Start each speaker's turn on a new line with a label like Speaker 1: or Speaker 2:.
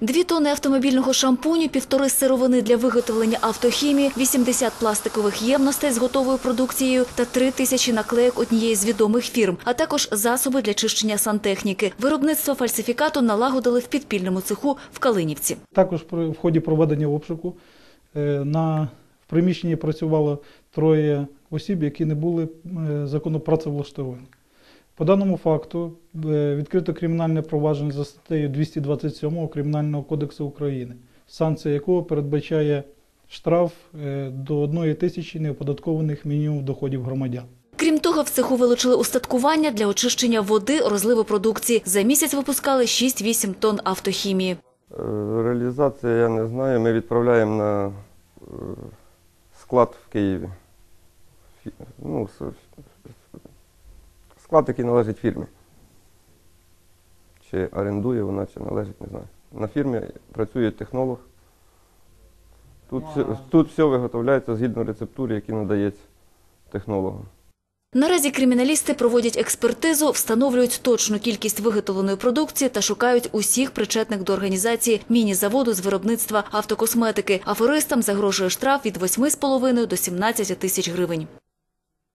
Speaker 1: Дві тони автомобільного шампуню, півтори сировини для виготовлення автохімії, 80 пластикових ємностей з готовою продукцією та три тисячі наклеїк однієї з відомих фірм, а також засоби для чищення сантехніки. Виробництво фальсифікату налагодили в підпільному цеху в Калинівці.
Speaker 2: Також в ході проведення обшуку е, на приміщенні працювало троє осіб, які не були е, законно працевлаштовані. По даному факту е, відкрито кримінальне провадження за статтею 227 Кримінального кодексу України, санкція якого передбачає штраф е, до 1 тисячі неоподаткованих мінімум доходів громадян.
Speaker 1: Крім того, в цеху вилучили устаткування для очищення води, розливу продукції. За місяць випускали 6-8 тонн автохімії.
Speaker 3: Е, Реалізація я не знаю. Ми відправляємо на склад в Києві. Ну, склад, який належить фірмі. Чи орендує вона, чи належить, не знаю. На фірмі працює технолог. Тут, все, тут все виготовляється згідно рецептури, які надається технологам.
Speaker 1: Наразі криміналісти проводять експертизу, встановлюють точну кількість виготовленої продукції та шукають усіх причетних до організації міні-заводу з виробництва автокосметики. Аферистам загрожує штраф від 8,5 до 17 тисяч гривень.